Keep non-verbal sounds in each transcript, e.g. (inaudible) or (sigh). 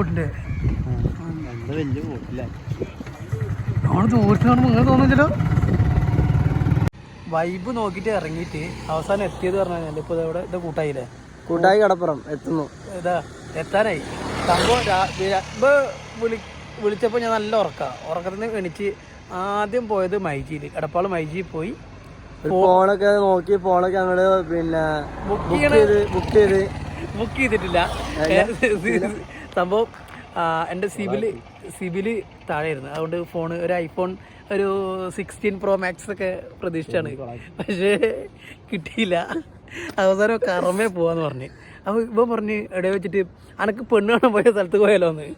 പോട്ടില്ല അവിടെ ദൂരത്ത് കാണുമ്പോൾ ഇങ്ങനെ തോന്നില്ലല്ലോ വൈബ് നോക്കിയിട്ട് ഇറങ്ങിയിട്ട് അവസാനം എത്തിയത് പറഞ്ഞു കഴിഞ്ഞാൽ ഇപ്പൊ ഇവിടെ ഇത് കൂട്ടായില്ലേ? കൂട്ടായി കടപ്പുറം എത്തുന്നു. ഇതാ എത്താനായി. സംഭവം വിളി വിളിച്ചപ്പോൾ ഞാൻ നല്ല ഉറക്ക. ഉറക്കത്തിൽ നിന്ന് എണീച്ച് ആദ്യം പോയത് മൈജിയിൽ എടപ്പാൾ മൈജിയിൽ പോയി. ഫോണൊക്കെ നോക്കി ഫോണൊക്കെ ഞങ്ങൾ പിന്നെ ബുക്ക് ബുക്ക് ചെയ്ത് ബുക്ക് ചെയ്ത്. (laughs) ബുക്ക് ചെയ്തിട്ടില്ല. സംഭവം എന്റെ സിബിൽ സിബിൽ താഴെയായിരുന്നു. അതുകൊണ്ട് ഫോൺ ഒരു ഐഫോൺ ഒരു സിക്സ്റ്റീൻ പ്രോ മാക്സ് ഒക്കെ പ്രതീക്ഷിച്ചാണ്. പക്ഷേ കിട്ടിയില്ല. അവസാനം കറമേ പോവാന്ന് പറഞ്ഞ്. അപ്പോൾ ഇപ്പം പറഞ്ഞ് ഇടയിൽ വെച്ചിട്ട് അനക്ക് പെണ്ണ് കാണാൻ പോയ സ്ഥലത്ത് പോയാലോ എന്ന്?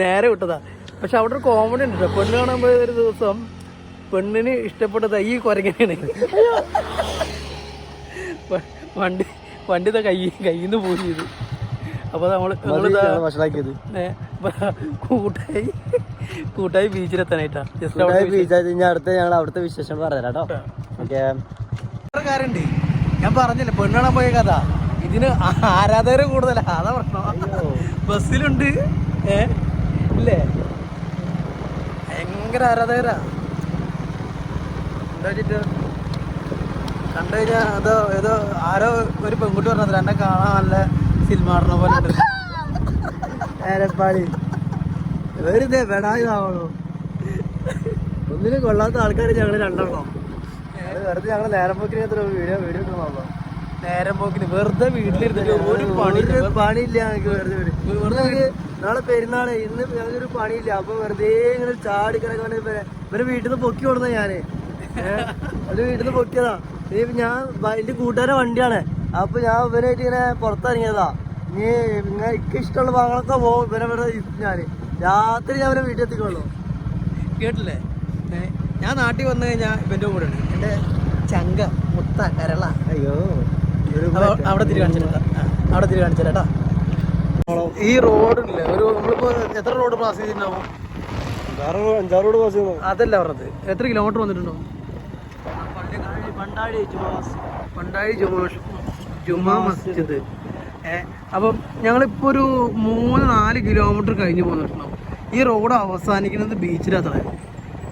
നേരെ വിട്ടതാ. പക്ഷെ അവിടെ ഒരു കോമഡി ഉണ്ട് കേട്ടോ പെണ്ണ് കാണാൻ പോയ ഒരു ദിവസം പെണ്ണിന് ഇഷ്ടപ്പെട്ടത് ഈ കുരങ്ങനെയാണ്. വണ്ടി വണ്ടി കൈ കയ്യിൽ നിന്ന് പോയി ചെയ്തു അപ്പോൾ നമ്മൾ ബ- കൂട്ടായി കൂട്ടായി ബീച്ചിലെത്താനായിട്ടാ. ജസ്റ്റ് അവിടെ കൂട്ടായി ബീച്ചായി കഴിഞ്ഞാൽ അടുത്ത ഞങ്ങൾ അവിടുത്തെ വിശേഷം പറഞ്ഞുതരാം കേട്ടോ. ഓക്കെ. കാര്യമുണ്ട് ഞാൻ പറഞ്ഞില്ല പെണ്ണാണ് പോയ കഥ. ഇതിന് ആരാധകർ കൂടുതലാ അതാ പ്രശ്നം. ബസ്സിലുണ്ട്. ഏ ഇല്ലേ? ഭയങ്കര ആരാധകരാ. എന്താ വെച്ചിട്ട് കണ്ടു കഴിഞ്ഞാൽ അതോ ഏതോ ആരോ ഒരു പെൺകുട്ടി പറഞ്ഞത് എന്നെ കാണാൻ നല്ല സിനിമ ആടുന്ന പോലെ ഉണ്ട്. നേരപ്പാടി വെറുതെ വെടാതാവണോ ഒന്നിനും കൊള്ളാത്ത ആൾക്കാർ ഞങ്ങൾ രണ്ടെണ്ണം. വെറുതെ ഞങ്ങൾ നേരം പോക്കിന് എത്ര വീഡിയോ വീഡിയോ ഒക്കെ നോക്കാം നേരം പോക്കിന് വെറുതെ വീട്ടിലിരുന്നിട്ട് ഒരു പണി പണിയില്ല. ഞങ്ങൾക്ക് വെറുതെ വെറുതെ നാളെ പെരുന്നാൾ ഇന്ന് ഞങ്ങൾക്കൊരു പണിയില്ല. അപ്പൊ വെറുതെ ഇങ്ങനെ ചാടി കിടക്കാൻ ഇവരെ വീട്ടിൽ നിന്ന് പൊക്കി കൊടുത്ത ഞാൻ. ഒരു വീട്ടിൽ നിന്ന് പൊക്കിയതാ ഞാൻ എന്റെ കൂട്ടുകാരെ വണ്ടിയാണ്. അപ്പൊ ഞാൻ ഇവനായിട്ട് ഇങ്ങനെ പുറത്തിറങ്ങിയതാ. ഇനി നിങ്ങൾക്ക് ഇഷ്ടമുള്ള ഭാഗങ്ങളൊക്കെ പോകും ഇവരെ ഇവിടെ ഞാൻ ഞാൻ. രാത്രി ഞാൻ അവരെ വീട്ടിൽ എത്തിക്കുള്ളൂ കേട്ടില്ലേ ഞാൻ നാട്ടിൽ വന്നു കഴിഞ്ഞാൽ ഇവന്റെ കൂടെ ഉണ്ട്. എന്റെ ചങ്ക മുത്ത കരള. അയ്യോ അവിടെ തിരി കാണിച്ചിട്ടാ അവിടെ തിരി കാണിച്ചാ ഈ റോഡില്ലേ ഒരു നമ്മളിപ്പോ എത്ര റോഡ് പാസ് ചെയ്തിട്ടുണ്ടാവും? റോഡ് പാസ് അതല്ല പറഞ്ഞത്. എത്ര കിലോമീറ്റർ വന്നിട്ടുണ്ടോ പണ്ടാടി പണ്ടായി ജുമാ ജുമാ മസ്ജിദ്. അപ്പം ഞങ്ങളിപ്പോൾ ഒരു മൂന്ന് നാല് കിലോമീറ്റർ കഴിഞ്ഞ് പോന്നിട്ടുണ്ടാവും ഈ റോഡ് അവസാനിക്കുന്നത് ബീച്ചിലത്ര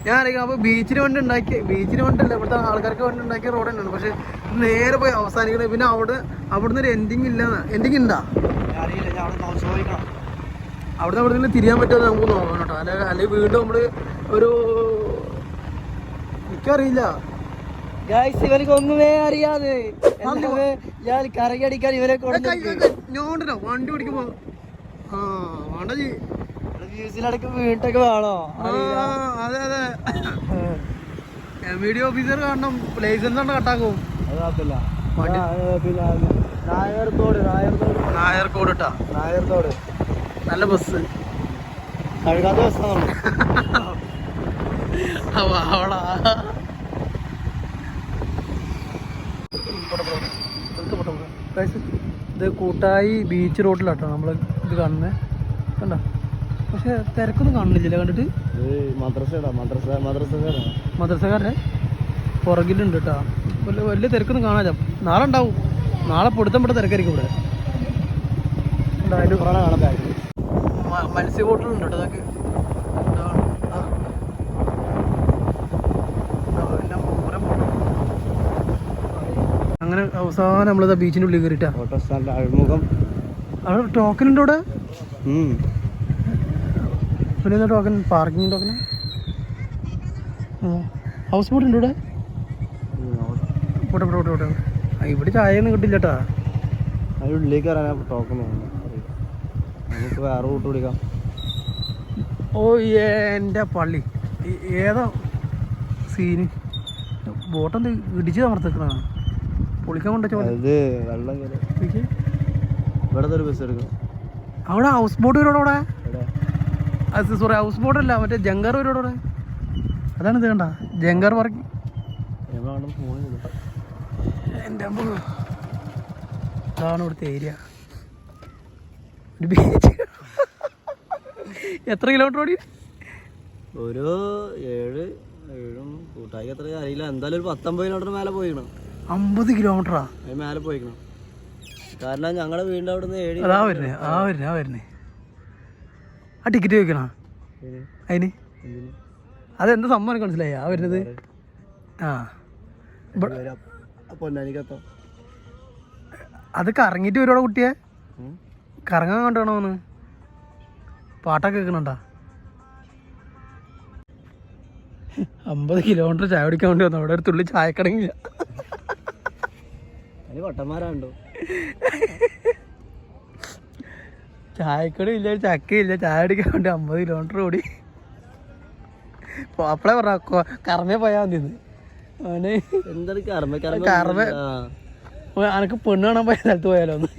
ഞാൻ അറിയാം അപ്പോൾ ബീച്ചിന് വേണ്ടി ഉണ്ടാക്കിയ ബീച്ചിന് വേണ്ടിയല്ല ഇവിടുത്തെ ആൾക്കാർക്ക് വേണ്ടി ഉണ്ടാക്കിയ റോഡ് തന്നെയാണ്. പക്ഷേ നേരെ പോയി അവസാനിക്കണേ പിന്നെ അവിടെ അവിടുന്ന് ഒരു എൻഡിങ് ഇല്ല എൻഡിങ് ഉണ്ടാ ഞാൻ അവിടെ അവിടെ നിന്ന് തിരിയാൻ പറ്റുമോ നമുക്ക് നോക്കണം കേട്ടോ. അല്ലെ അല്ലെങ്കിൽ വീണ്ടും നമ്മൾ ഒരു എനിക്കറിയില്ല. ഗായ്സ് ഇവർക്ക് ഒന്നുമേ അറിയാതെ. ഞാൻ കറങ്ങടിക്കാൻ ഇവരെ ഞോണ്ടല്ലോ വണ്ടി ഓടിക്കുമ്പോ ആ വേണ്ട ജി. വ്യൂസിലടക്കം വീട്ടൊക്കെ വേണോ? അതെ അതെ. വീഡിയോ ഓഫീസർ കാണണം. ലൈസൻസ് കൊണ്ട് കട്ടാക്കും. നായർത്തോട് നായർത്തോട് നായർക്കോട് ഇട്ടാ നായർത്തോട് നല്ല ബസ്. കഴുകാത്ത ബസ്സാണ്. (laughs) അവളാ. ഇത് കൂട്ടായി ബീച്ച് റോഡിലാട്ടോ നമ്മൾ ഇത് കാണുന്നത് കണ്ടോ? പക്ഷേ തിരക്കൊന്നും കാണുന്നില്ല കണ്ടിട്ട്? മദ്രസ മദ്രസ മദ്രസ മദ്രസക്കാരുടെ പുറകിലുണ്ട് കേട്ടോ വലിയ വലിയ തിരക്കൊന്നും കാണാൻ നാളെ ഉണ്ടാവും. നാളെ പൊടുത്തം പെട്ട തിരക്കായിരിക്കും ഇവിടെ. മത്സ്യ ബോട്ടിലുണ്ട് കേട്ടോ അതൊക്കെ ഇതാണ്. ആ. ഇതാ പിന്നെ കുറെ ബോട്ട്. അങ്ങനെ അവസാനം നമ്മൾ ബീച്ചിന്റെ ഉള്ളിൽ കയറിട്ടാ ഓട്ടോ സ്റ്റാൻഡ് അഴിമുഖം. അവിടെ ടോക്കൺ ഉണ്ട് അവിടെ. പിന്നെ എന്താ token parking token house boat ഉണ്ട് ഇവിടെ? പോട്ടെ പോട്ടെ പോട്ടെ ഇവിടെ ചായ ഒന്നും കിട്ടില്ല കേട്ടാ അതിന്റെ ഉള്ളിലേക്ക് ടോക്കൺ നമുക്ക് വേറെ റൂട്ട് വിളിക്കാം ഓ എന്റെ പള്ളി. ഏതാ സീന് ബോട്ടെന്ത് ഇടിച്ച് ചോദ്യം അത് വെള്ളം ഒരു ബസ് അവിടെ ഹൗസ് ബോട്ട് വരും അവിടെ? സോറി ഹൗസ് ബോട്ട് അല്ല മറ്റേ ജങ്കർ വരും അവിടെ? അതാണ് ഇത് കണ്ട ജങ്കർ പോകുന്നില്ല എന്റെ അമ്മ. ഇതാണ് ഇവിടുത്തെ ഏരിയ ഒരു ബീച്ച് എത്ര കിലോമീറ്റർ ഓടി? ഒരു ഏഴ് ഏഴും കൂട്ടായി എത്ര അറിയില്ല. എന്തായാലും ഒരു പത്തൊമ്പത് കിലോമീറ്റർ മേലെ പോയിക്കണം. അമ്പത് കിലോമീറ്ററാ മേലെ പോയിക്കണം? കാരണം ഞങ്ങളെ വീടിന്റെ അവിടെ നിന്ന് അതാ വരുന്നേ ആ വരുന്നേ ആ വരുന്നേ. ആ ടിക്കറ്റ് ചോദിക്കണോ? അതിന്? അതെന്താ സംഭവം എനിക്ക് മനസ്സിലായി? ആ വരുന്നത്? ആ. പൊന്നാനിക്കത്തോ? അത് കറങ്ങിയിട്ട് വരുവാടോ കുട്ടിയെ? കറങ്ങാൻ കണ്ടാണോന്ന് പാട്ടൊക്കെ കേൾക്കണണ്ടാ അമ്പത് കിലോമീറ്റർ ചായ കുടിക്കാൻ വേണ്ടി വന്നു. അവിടെ ഒരു തുള്ളി ചായക്കടങ്ങില്ല അതിന് വട്ടന്മാരാണ്ടോ ചായക്കട ഇല്ല ചക്കയില്ല. ചായ അടിക്കാൻ വേണ്ടി അമ്പത് കിലോമീറ്റർ ഓടി. അപ്പളെ പറഞ്ഞ കറമേ പോയാൽ മതി അവന് എന്താണ് കർമ്മ? കർമ്മ അനക്ക് പെണ്ണ് കാണാൻ പോയ സ്ഥലത്ത് പോയാലോ ഒന്ന്?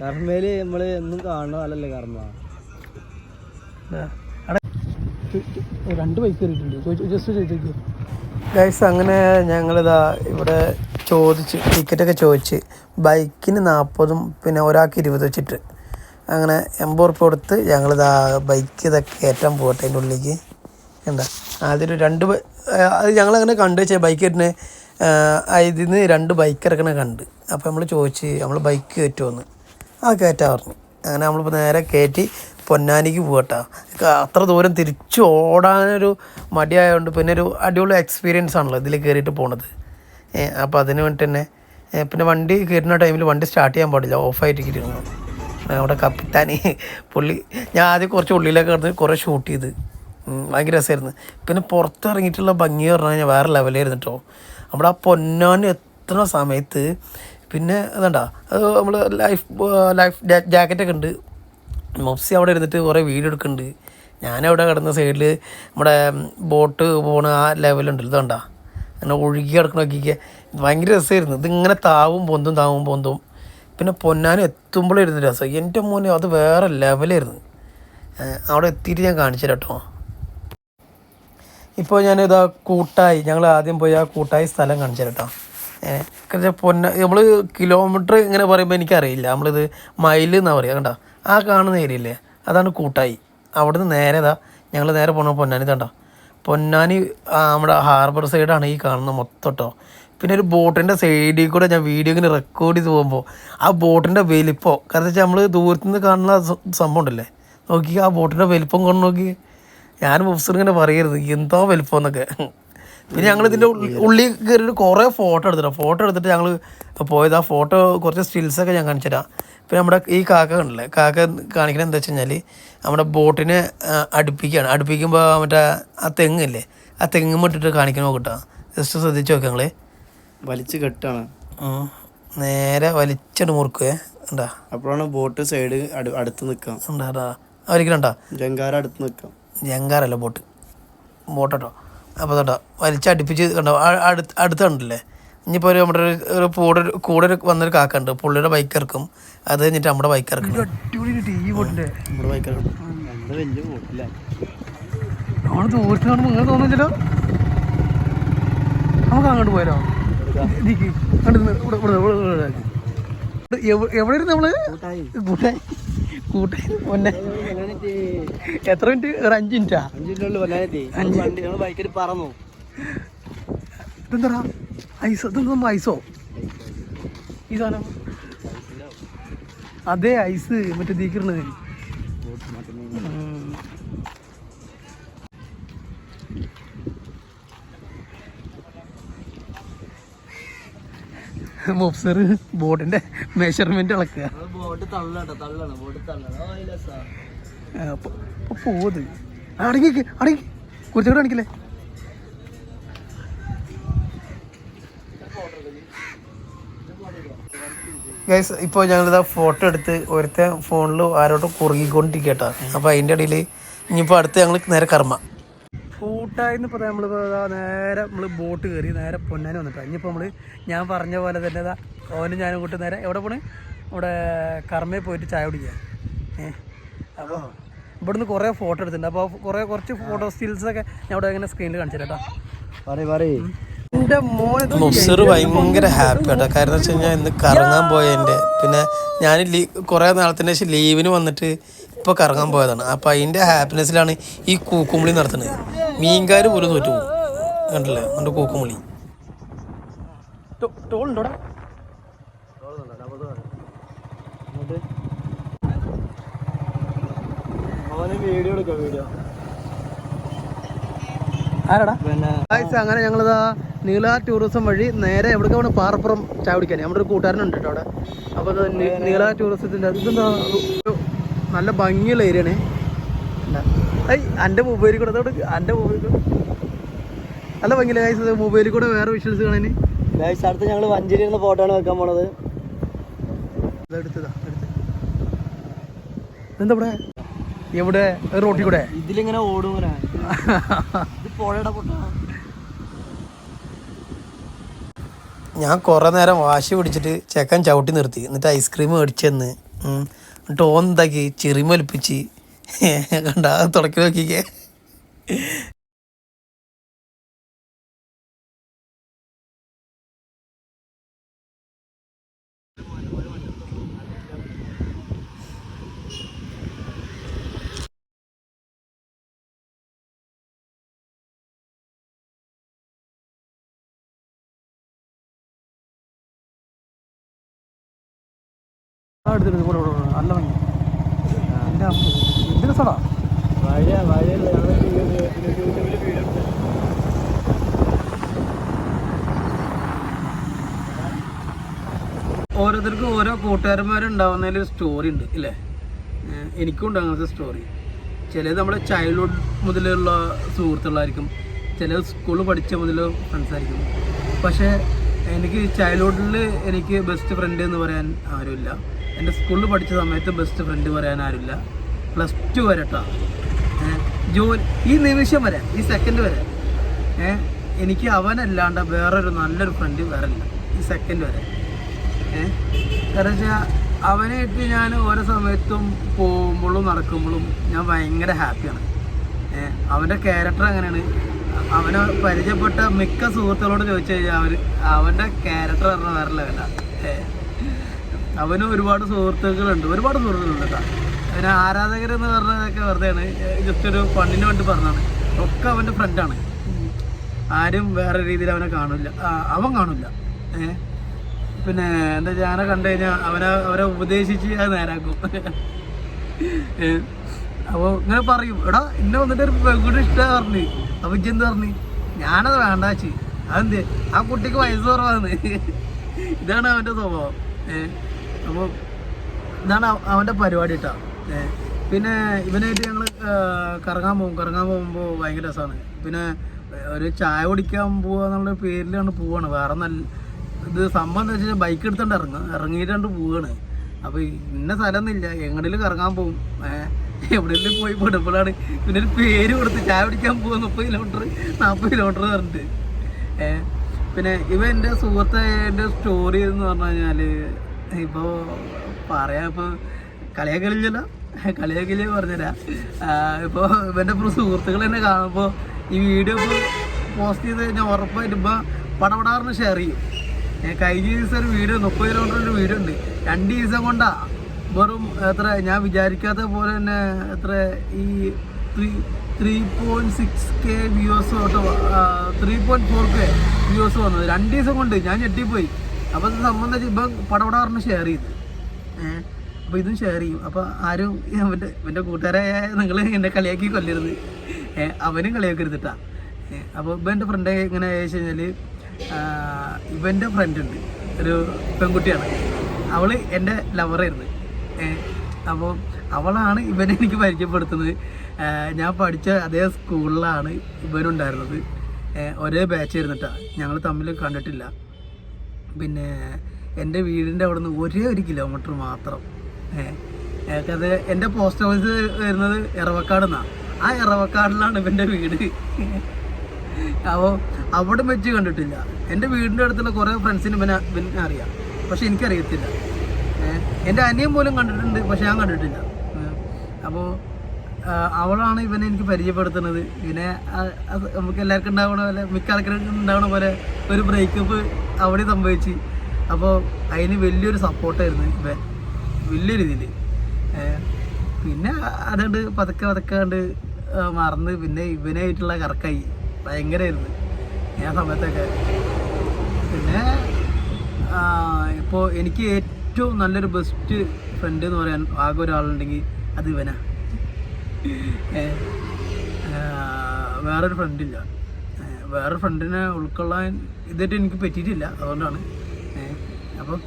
കർമ്മയിൽ നമ്മൾ എന്നും കാണുന്ന പോലല്ലേ കർമ്മ. രണ്ട് ബൈക്ക് കയറിയിട്ടുണ്ട് ജസ്റ്റ് ചോദിച്ചു ഗൈസ് അങ്ങനെ ഞങ്ങളിതാ ഇവിടെ ചോദിച്ച് ടിക്കറ്റൊക്കെ ചോദിച്ച് ബൈക്കിന് നാൽപ്പതും പിന്നെ ഒരാൾക്ക് ഇരുപത് വെച്ചിട്ട്. അങ്ങനെ എൺപത് ഉറുപ്പ്യ കൊടുത്ത് ഞങ്ങൾ ഇതാ ബൈക്ക് ഇതൊക്കെ കയറ്റാൻ പോകട്ടെ അതിന്റെ ഉള്ളിലേക്ക്. എന്താ? ആദ്യം രണ്ട് അത് ഞങ്ങളങ്ങനെ കണ്ടു വെച്ചാൽ ബൈക്ക് കയറ്റുന്ന ഇതിൽ നിന്ന് രണ്ട് ബൈക്ക് ഇറക്കണ കണ്ട്. അപ്പോൾ നമ്മൾ ചോദിച്ച് നമ്മൾ ബൈക്ക് കയറ്റുമെന്ന് ആ കയറ്റാ പറഞ്ഞു. അങ്ങനെ നമ്മളിപ്പോൾ നേരെ കയറ്റി പൊന്നാനിക്ക് പോകട്ടോ അത്ര ദൂരം തിരിച്ചു ഓടാനൊരു മടിയായതുകൊണ്ട് പിന്നെ ഒരു അടിപൊളി എക്സ്പീരിയൻസ് ആണല്ലോ ഇതിൽ കയറിയിട്ട് പോണത്. അപ്പോൾ അതിന് വേണ്ടി തന്നെ പിന്നെ വണ്ടി കയറുന്ന ടൈമിൽ വണ്ടി സ്റ്റാർട്ട് ചെയ്യാൻ പാടില്ല ഓഫായിട്ടിരിക്കുന്നു അവിടെ കപ്പിത്താനി പുള്ളി ഞാൻ ആദ്യം കുറച്ച് ഉള്ളിലൊക്കെ കിടന്ന് കുറേ ഷൂട്ട് ചെയ്ത്. ഭയങ്കര രസമായിരുന്നു. പിന്നെ പുറത്തിറങ്ങിയിട്ടുള്ള ഭംഗി പറഞ്ഞു കഴിഞ്ഞാൽ വേറെ ലെവലായിരുന്നു കേട്ടോ നമ്മുടെ ആ പൊന്നാന് എത്തുന്ന സമയത്ത് പിന്നെ അതണ്ടാ അത് നമ്മൾ ലൈഫ് ലൈഫ് ജാക്കറ്റൊക്കെ ഉണ്ട്. മൊപ്സി അവിടെ ഇരുന്നിട്ട് കുറേ വീഡിയോ എടുക്കുന്നുണ്ട്. ഞാനവിടെ കിടന്ന സൈഡിൽ നമ്മുടെ ബോട്ട് പോണ ആ ലെവലുണ്ടല്ലോ ഇതുണ്ടാ? അങ്ങനെ ഒഴുകി കിടക്കണ നോക്കിക്കുക ഭയങ്കര രസമായിരുന്നു. ഇതിങ്ങനെ താവും പൊന്തും താവും പൊന്തും. പിന്നെ പൊന്നാനും എത്തുമ്പോഴായിരുന്നു രസം. എന്റെ മോനെ അത് വേറെ ലെവലായിരുന്നു. അവിടെ എത്തിയിട്ട് ഞാൻ കാണിച്ചു കേട്ടോ. ഇപ്പോൾ ഞാനിതാ കൂട്ടായി ഞങ്ങൾ ആദ്യം പോയി ആ കൂട്ടായി സ്ഥലം കാണിച്ചു കേട്ടോ. ഏഹ് പൊന്ന നമ്മൾ കിലോമീറ്റർ ഇങ്ങനെ പറയുമ്പോൾ എനിക്കറിയില്ല. നമ്മളിത് മൈൽ എന്നാണ് പറയുക കണ്ടോ? ആ കാണുന്ന ഏരിയ ഇല്ലേ? അതാണ് കൂട്ടായി. അവിടുന്ന് നേരെ ഇതാ ഞങ്ങൾ നേരെ പോകണ പൊന്നാനി കണ്ടോ? പൊന്നാനി നമ്മുടെ ഹാർബർ സൈഡാണ് ഈ കാണുന്ന മൊത്തം കേട്ടോ പിന്നെ ഒരു ബോട്ടിന്റെ സൈഡിൽ കൂടെ ഞാൻ വീഡിയോ ഇങ്ങനെ റെക്കോർഡ് ചെയ്ത് പോകുമ്പോൾ ആ ബോട്ടിന്റെ വലിപ്പം കാരണം വെച്ചാൽ നമ്മൾ ദൂരത്തു നിന്ന് കാണുന്ന സംഭവം ഉണ്ടല്ലേ? നോക്കി ആ ബോട്ടിന്റെ വലിപ്പം കൊണ്ട് നോക്കി ഞാൻ മുഫ്സർ ഇങ്ങനെ പറയരുത് എന്തോ വലിപ്പം എന്നൊക്കെ. പിന്നെ ഞങ്ങൾ ഇതിന്റെ ഉള്ളിൽ കയറിയിട്ട് കുറേ ഫോട്ടോ എടുത്തിട്ടാണ് ഫോട്ടോ എടുത്തിട്ട് ഞങ്ങൾ പോയത്. ആ ഫോട്ടോ കുറച്ച് സ്റ്റിൽസൊക്കെ ഞാൻ കാണിച്ചുതരാം. പിന്നെ നമ്മുടെ ഈ കാക്ക കണ്ടില്ലേ? കാക്ക കാണിക്കണത് എന്താ വെച്ച് കഴിഞ്ഞാൽ നമ്മുടെ ബോട്ടിനെ അടുപ്പിക്കുകയാണ് അടുപ്പിക്കുമ്പോൾ മറ്റേ ആ തെങ്ങില്ലേ? ആ തെങ്ങ് ഇട്ടിട്ട് കാണിക്കണ നോക്കട്ടോ ജസ്റ്റ് ശ്രദ്ധിച്ച് നോക്കാം ഞങ്ങൾ വലിച്ചു കെട്ടാണ്. നേരെ വലിച്ചിട്ട് മുറുക്കുവേ ഉണ്ടാ അപ്പോഴാണ് ബോട്ട് സൈഡ് അടുത്ത് നിൽക്കാം ഉണ്ടാ വലിക്കണണ്ടാ ജങ്കാര അടുത്ത് നിൽക്കാം ജങ്കാറല്ല ബോട്ട് ബോട്ടോ അപ്പോൾ കണ്ടോ വലിച്ചടിപ്പിച്ച് കണ്ടോ അടുത്ത് അടുത്ത് കണ്ടില്ലേ ഇനിയിപ്പോൾ ഒരു നമ്മുടെ ഒരു- കൂടെ ഒരു- കൂടെ ഒരു വന്നൊരു കാക്കുണ്ട് പുള്ളിയുടെ ബൈക്ക് ഇറക്കും. അത് കഴിഞ്ഞിട്ട് നമ്മുടെ ബൈക്ക് ഇറക്കും. നമ്മുടെ ബൈക്ക് നമുക്ക് അങ്ങോട്ട് പോയാലോ? ഇവിടെ എവിടെ നമ്മൾ? കൂട്ടായി. കൂട്ടായി. കൂട്ടായി. പൊന്നെ. എത്ര മിനിറ്റ്? ഒരു അഞ്ച് മിനിറ്റാ? അഞ്ച്. ബൈക്കിൽ പറന്നു. ഇതെന്താ ഐസ് ഇതെന്താ ഐസോ ഈ സാധനം. അതെ ഐസ് മറ്റേ തീക്കിരണത് മൊബ്സർ ബോർഡിന്റെ മെഷർമെന്റ് ഇളക്കുക. പോത് അടങ്ങി അടങ്ങി. കുറച്ചുകൂടെ കാണിക്കില്ലേ ഗൈസ് ഇപ്പോൾ ഞങ്ങളിതാ ഫോട്ടോ എടുത്ത് ഒരുത്തെ ഫോണിൽ ആരോട്ടും കുറുകിക്കൊണ്ടിരിക്കട്ടോ അപ്പോൾ അതിന്റെ ഇടയിൽ ഇനിയിപ്പോൾ അടുത്ത് ഞങ്ങൾ നേരെ കർമ്മ. കൂട്ടായിന്ന് ഇപ്പോൾ നമ്മൾ നേരെ നമ്മൾ ബോട്ട് കയറി നേരെ പൊന്നാനി വന്നിട്ട്. ഇനിയിപ്പോൾ നമ്മൾ ഞാൻ പറഞ്ഞ പോലെ തന്നെ ഇതാ ഓനും ഞാനും കൂട്ടി നേരെ എവിടെ പോണ്? ഇവിടെ കർമ്മയിൽ പോയിട്ട് ചായ കുടിക്കുക ഏഹ് അപ്പോൾ ഇവിടുന്ന് കുറേ ഫോട്ടോ എടുത്തിട്ടുണ്ട്. അപ്പോൾ കുറേ കുറച്ച് ഫോട്ടോ സ്റ്റിൽസൊക്കെ ഞാൻ ഇവിടെ ഇങ്ങനെ സ്ക്രീനിൽ കാണിച്ചു കേട്ടോ പറയും മുഫ്സർ ഭയങ്കര ഹാപ്പി കേട്ടോ കാരണം വെച്ച് കഴിഞ്ഞാൽ ഇന്ന് കറങ്ങാൻ പോയതിന്റെ പിന്നെ ഞാൻ ലീ കുറേ നാളത്തിന് ശേഷം ലീവിന് വന്നിട്ട് ഇപ്പോൾ കറങ്ങാൻ പോയതാണ്. അപ്പോൾ അതിന്റെ ഹാപ്പിനെസ്സിലാണ് ഈ കൂക്കുമുളി നടത്തുന്നത് മീൻകാർ പോലും തോറ്റു പോകും കണ്ടില്ലേ? എന്റെ കൂക്കുമുളി. ടോളുണ്ടോടാ വീഡിയോ എടുക്കാം അങ്ങനെ ഞങ്ങളിതാ നീല ടൂറിസം വഴി നേരെ എവിടേക്ക് പോകണം പാറപ്പുറം ചായ കുടിക്കാൻ. നമ്മുടെ ഒരു കൂട്ടുകാരനുണ്ട് കേട്ടോ അവിടെ. അപ്പോൾ നീല ടൂറിസത്തിന്റെ ഇതെന്താ? നല്ല ഭംഗിയുള്ള ഏരിയയാണ് ഐ എന്റെ മൊബൈലിൽ കൂടെ അതോട് എന്റെ മൊബൈലിൽ കൂടെ. നല്ല ഭംഗിയില്ല ഗായ്സ് മൊബൈലിൽ കൂടെ വേറെ വിഷ്വൽസ് കാണാൻ ഗൈസ് അടുത്ത് ഞങ്ങൾ വഞ്ചേരി ഇരുന്ന ഫോട്ടോ ആണ് വെക്കാൻ പോണത്. ഇതെടുത്തതാ എടുത്ത്. എന്താ ഇവിടെ? എവിടെ? റോട്ടിൽ കൂടെ? ഇതിലിങ്ങനെ ഓടും പുഴയുടെ ഞാൻ കുറേ നേരം വാശി പിടിച്ചിട്ട് ചെക്കൻ ചവിട്ടി നിർത്തി. എന്നിട്ട് ഐസ്ക്രീം മേടിച്ചെന്ന്. എന്നിട്ട് ഓൻ എന്താക്കി ചെറിമൊലിപ്പിച്ച് കണ്ട? തുടക്കി നോക്കിക്കേ. കൂടെ കൂടെ. നല്ല ഭംഗി. എന്റെ ഓരോരുത്തർക്കും ഓരോ കൂട്ടുകാരന്മാരുണ്ടാവുന്നതിൽ ഒരു സ്റ്റോറി ഉണ്ട് ഇല്ലേ? എനിക്കും ഉണ്ട് അങ്ങനത്തെ സ്റ്റോറി ചിലത് നമ്മുടെ ചൈൽഡ്ഹുഡ് മുതലുള്ള സുഹൃത്തുക്കളായിരിക്കും ചിലത് സ്കൂളിൽ പഠിച്ച മുതൽ ഫ്രണ്ട്സ് ആയിരിക്കും. പക്ഷേ എനിക്ക് ചൈൽഡ്ഹുഡിൽ എനിക്ക് ബെസ്റ്റ് ഫ്രണ്ട് എന്ന് പറയാൻ ആരുമില്ല. എന്റെ സ്കൂളിൽ പഠിച്ച സമയത്ത് ബെസ്റ്റ് ഫ്രണ്ട് പറയാൻ ആരുമില്ല. പ്ലസ് ടു വരെ കേട്ടോ ഈ നിമിഷം വരെ ഈ സെക്കൻഡ് വരെ. എനിക്ക് അവനല്ലാണ്ട് വേറൊരു നല്ലൊരു ഫ്രണ്ട് വേറെ ഇല്ല. ഈ സെക്കൻഡ് വരെ. കാരണം വെച്ചാൽ അവനായിട്ട് ഞാൻ ഓരോ സമയത്തും പോകുമ്പോഴും നടക്കുമ്പോഴും ഞാൻ ഭയങ്കര ഹാപ്പിയാണ് അവന്റെ ക്യാരക്ടർ അങ്ങനെയാണ്. അവനെ പരിചയപ്പെട്ട മിക്ക സുഹൃത്തുക്കളോട് ചോദിച്ചു കഴിഞ്ഞാൽ അവർ അവന്റെ ക്യാരക്ടർ പറഞ്ഞാൽ വേറെ ലെവലാണ് അവന് ഒരുപാട് സുഹൃത്തുക്കളുണ്ട്. ഒരുപാട് സുഹൃത്തുക്കളുണ്ട് കേട്ടോ. അവന് ആരാധകരെന്ന് പറഞ്ഞതൊക്കെ വെറുതെയാണ്. ജസ്റ്റ് ഒരു ഫണ്ടിന് വേണ്ടി പറഞ്ഞതാണ്. ഒക്കെ അവന്റെ ഫ്രണ്ടാണ് ആരും വേറെ രീതിയിൽ അവനെ കാണില്ല. അവൻ കാണില്ല. പിന്നെ എന്താ ഞാനെ കണ്ടു കഴിഞ്ഞാൽ അവനെ അവരെ ഉപദേശിച്ച് അത് നേരാക്കും. (laughs) അപ്പോൾ ഇങ്ങനെ പറയും. എടാ എന്നെ വന്നിട്ട് ഒരു പെൺകുട്ടി ഇഷ്ടമാണ് പറഞ്ഞു. അപ്പൊ ഇജ്ജെന്ത് പറഞ്ഞു? ഞാനത് വേണ്ടാച്ചി അതെന്ത്? ആ കുട്ടിക്ക് വയസ്സ് കുറവാണ് (laughs) ഇതാണ് അവന്റെ സ്വഭാവം. ഏഹ് അപ്പോൾ ഇതാണ് അവ- അവന്റെ പരിപാടി കേട്ടോ പിന്നെ ഇവനായിട്ട് ഞങ്ങൾ കറങ്ങാൻ പോകും. കറങ്ങാൻ പോകുമ്പോൾ ഭയങ്കര രസമാണ് പിന്നെ ഒരു ചായ കുടിക്കാൻ പോവുക എന്നുള്ള പേരിലാണ് പോവാണ്. വേറെ നല്ല ഇത് സംഭവം എന്താ വെച്ചാൽ ബൈക്ക് എടുത്തോണ്ട് ഇറങ്ങും ഇറങ്ങിയിട്ടാണ്ട് പോവാണ്. അപ്പോൾ ഇന്ന സ്ഥലമൊന്നുമില്ല എങ്ങടേലും കറങ്ങാൻ പോകും. എവിടെയെങ്കിലും പോയി പെടുമ്പോഴാണ് പിന്നെ ഒരു പേര് കൊടുത്ത് ചായ കുടിക്കാൻ പോകുക മുപ്പത് കിലോമീറ്റർ നാൽപ്പത് കിലോമീറ്റർ പറഞ്ഞിട്ട്. പിന്നെ ഇവ എന്റെ സുഹൃത്തായ സ്റ്റോറി എന്ന് പറഞ്ഞു കഴിഞ്ഞാൽ ഇപ്പോൾ പറയാം ഇപ്പോൾ കളിയാ കളിയാക്കൽ പറഞ്ഞുതരാം. ഇപ്പോൾ ഇവന്റെ ഇപ്പോൾ സുഹൃത്തുക്കൾ തന്നെ കാണുമ്പോൾ ഈ വീഡിയോ ഇപ്പോൾ പോസ്റ്റ് ചെയ്ത് കഴിഞ്ഞാൽ ഉറപ്പായിട്ട് ഇപ്പോൾ പടപടാറിന് ഷെയർ ചെയ്യും. ഞാൻ കഴിഞ്ഞ ദിവസം ഒരു വീഡിയോ മുപ്പത് കിലോമീറ്ററിന്റെ വീഡിയോ ഉണ്ട്. രണ്ട് ദിവസം കൊണ്ടാ വെറും എത്ര ഞാൻ വിചാരിക്കാത്ത പോലെ തന്നെ എത്ര ഈ three three point six K views തൊട്ട് three point four K views വന്നത്. രണ്ട് ദിവസം കൊണ്ട് ഞാൻ ഞെട്ടിപ്പോയി. അപ്പോൾ ഇത് സംബന്ധിച്ച് ഇപ്പം പറഞ്ഞ് ഷെയർ ചെയ്ത്. ഏഹ് അപ്പോൾ ഇതും ഷെയർ ചെയ്യും. അപ്പോൾ ആരും അവന്റെ എന്റെ കൂട്ടുകാരായ നിങ്ങൾ എന്നെ കളിയാക്കി കൊല്ലരുത്. ഏഹ് അവനും കളിയാക്കരുതിട്ടാ അപ്പോൾ ഇപ്പം എന്റെ ഫ്രണ്ട് എങ്ങനെ വെച്ച് കഴിഞ്ഞാൽ ഇവന്റെ ഫ്രണ്ട് ഉണ്ട്. ഒരു പെൺകുട്ടിയാണ്. അവൾ എന്റെ ലവറായിരുന്നു അപ്പോൾ അവളാണ് ഇവനെ എനിക്ക് പരിചയപ്പെടുത്തുന്നത്. ഞാൻ പഠിച്ച അതേ സ്കൂളിലാണ് ഇവനുണ്ടായിരുന്നത്. ഒരേ ബാച്ച് ഇരുന്നിട്ടാണ് ഞങ്ങൾ തമ്മിൽ കണ്ടിട്ടില്ല. പിന്നെ എന്റെ വീടിന്റെ അവിടെ നിന്ന് ഒരേ ഒരു കിലോമീറ്റർ മാത്രം. ഏഹ് അത് എന്റെ പോസ്റ്റ് ഓഫീസ് വരുന്നത് ഇറവക്കാട് നിന്നാണ് ആ ഇറവക്കാടിലാണ് ഇവന്റെ വീട്. അപ്പോൾ അവിടെ വെച്ച് കണ്ടിട്ടില്ല. എന്റെ വീടിന്റെ അടുത്തുള്ള കുറേ ഫ്രണ്ട്സിന് ഇവനെ ഇവനെ അറിയാം. പക്ഷെ എനിക്കറിയത്തില്ല. എന്റെ അനിയൻ പോലും കണ്ടിട്ടുണ്ട് പക്ഷെ ഞാൻ കണ്ടിട്ടില്ല. അപ്പോൾ അവളാണ് ഇവനെ എനിക്ക് പരിചയപ്പെടുത്തുന്നത്. ഇവനെ നമുക്ക് എല്ലാവർക്കും ഉണ്ടാവണ പോലെ മിക്ക ആൾക്കാർക്കും ഉണ്ടാവണ പോലെ ഒരു ബ്രേക്കപ്പ് അവിടെ സംഭവിച്ച്. അപ്പോൾ അതിന് വലിയൊരു സപ്പോർട്ടായിരുന്നു ഇവൻ. വലിയ രീതിയിൽ പിന്നെ അതുകൊണ്ട് പതുക്കെ പതുക്കെ കണ്ട് മറന്ന് പിന്നെ ഇവനായിട്ടുള്ള കറക്കായി. ഭയങ്കരമായിരുന്നു ഞാൻ സമയത്തൊക്കെ. പിന്നെ ഇപ്പോൾ എനിക്ക് ഏറ്റവും നല്ലൊരു ബെസ്റ്റ് ഫ്രണ്ട് എന്ന് പറയാൻ ആകെ ഒരാളുണ്ടെങ്കിൽ അത് ഇവനാ. വേറൊരു ഫ്രണ്ടില്ല വേറെ ഫ്രണ്ടിനെ ഉൾക്കൊള്ളാൻ ഇതായിട്ട് എനിക്ക് പറ്റിയിട്ടില്ല അതുകൊണ്ടാണ്. അപ്പം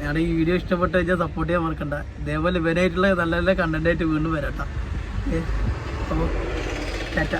ഞങ്ങളുടെ ഈ വീഡിയോ ഇഷ്ടപ്പെട്ട് കഴിഞ്ഞാൽ സപ്പോർട്ട് ചെയ്യാൻ മറക്കണ്ട. ഇതേപോലെ ഇവരായിട്ടുള്ള നല്ല നല്ല കണ്ടന്റായിട്ട് വീണ്ടും വരാം കേട്ടോ അപ്പോൾ ടാറ്റ.